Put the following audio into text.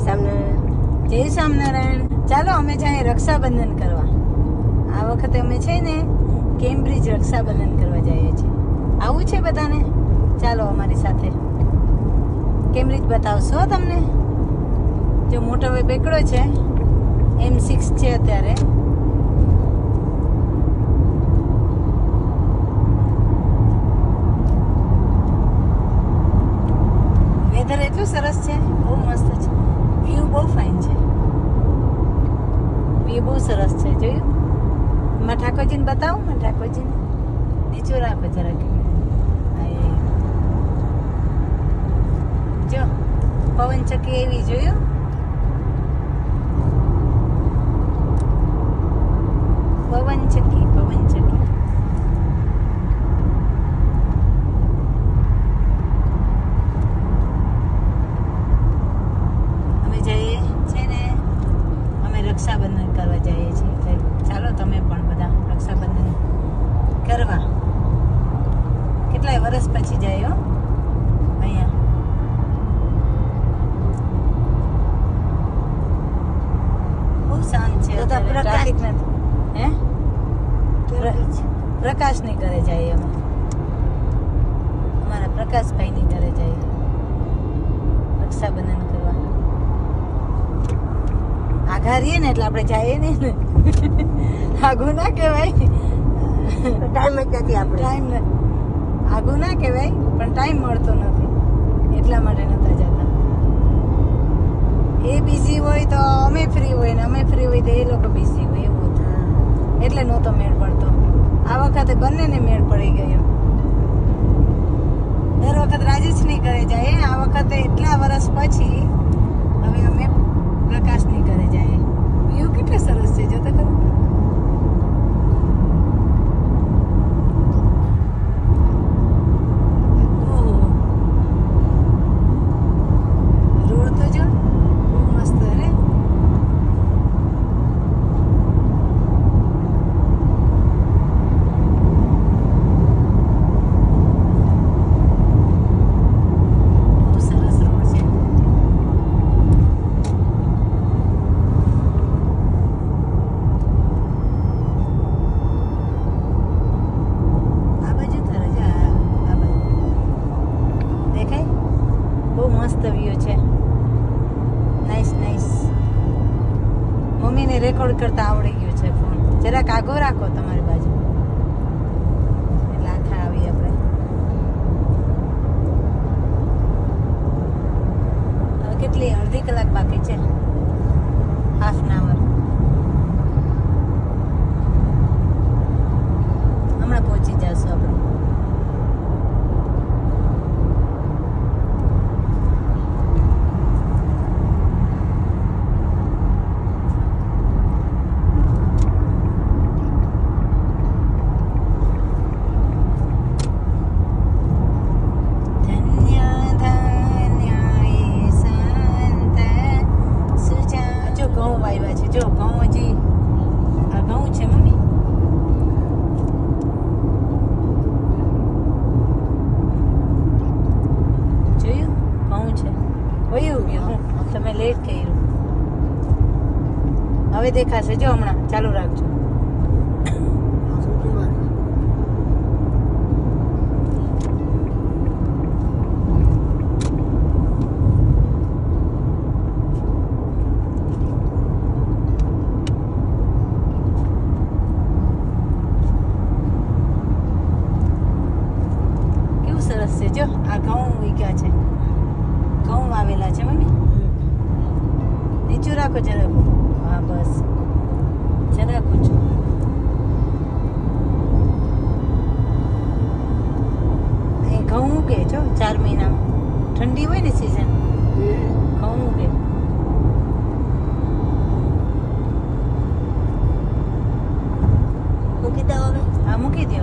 સ્વામિનારાયણ જય સ્વામિનારાયણ. ચાલો અમે જાય રક્ષાબંધન કરવા. આ વખતે અમે છે ને કેમ્બ્રિજ રક્ષાબંધન કરવા જઈએ છીએ. આવું છે બધાને? ચાલો અમારી સાથે. કેમ્બ્રિજ બતાવશો તમને? જો મોટો ભાઈ બેકડો છે, એમ સિક્સ છે અત્યારે. વેધર એટલું સરસ છે, બહુ મસ્ત છે. બહુ ફાઇન છે. વ્યૂ બહુ સરસ છે. જોયું? માં ઠાકોરજીને બતાવું? માં ઠાકોરજીને? નીચું રાખો જરાક. જો પવન ચક્કી એવી, જોયું પવન ચક્કી પવન ચક્કી અમે જઈએ છે ને અમે રક્ષાબંધન કરવા જઈએ છીએ એટલે ચાલો તમે પણ બધા રક્ષાબંધન કરવા કેટલાય વર્ષ પછી જાય હો. અહીંયા. બહુ શાંત છે ટ્રાફિક નથી. હે? પ્રકાશની ઘરે જઈએ અમે અમારા પ્રકાશભાઈની ઘરે જઈએ રક્ષાબંધન કરવા. આઘા રહીએ ને એટલે આપણે જઈએ નહીં ને. આઘું ના કહેવાય. ટાઈમ જ નથી આપણે ટાઈમ આઘું ના કહેવાય પણ ટાઈમ મળતો નથી. એટલા માટે નતા જતા. એ બિઝી હોય તો અમે ફ્રી હોય ને અમે ફ્રી હોય તો એ લોકો બિઝી હોય એવું હતું. એટલે નહોતો મેળ પડતો. આ વખતે બંનેને મેળ પડી ગયો. દર વખત રાજેશની ઘરે જાય આ વખતે એટલા વર્ષ પછી હવે અમે પ્રકાશની ઘરે જાય. વ્યૂ કેટલો સરસ છે જો તો ખરું ઓહો. રોડ તો જો બહુ મસ્ત હે બહુ સરસ રોડ છે આ બાજુ તારે જા આ બાજુ દેખાય બહુ મસ્ત વ્યૂ છે. નાઈસ નાઇસ મમ્મીને રેકોર્ડ કરતા આવડી ગયું છે ફોન જરાક આગો રાખો તમારી બાજુ. એટલે આખા આવી આપણે. હવે કેટલી અડધી કલાક બાકી છે? હાફ એન આવર હમણાં પહોંચી જશું આપણે ધન્ય ધન્ય એ સંત સુજા જો ઘઉં વાવ્યા છે જો ઘઉં હજી આ ઘઉં છે મમ્મી જોયું ઘઉં છે વયું ગયું તમે લેટ કર્યું. હવે દેખાશે. જો હમણાં. ચાલુ રાખજો. સરસ છે. જો આ ઘઉં ઉગ્યા છે? ઘઉં વાવેલા છે, મમ્મી? નીચું રાખો જરાક હા બસ જરાક ઊંચું અહીં ઘઉં ઉગે જો ચાર મહિનામાં ઠંડી હોય ને સિઝન ઘઉં ઉગે મૂકી દો હવે હા મૂકી દો.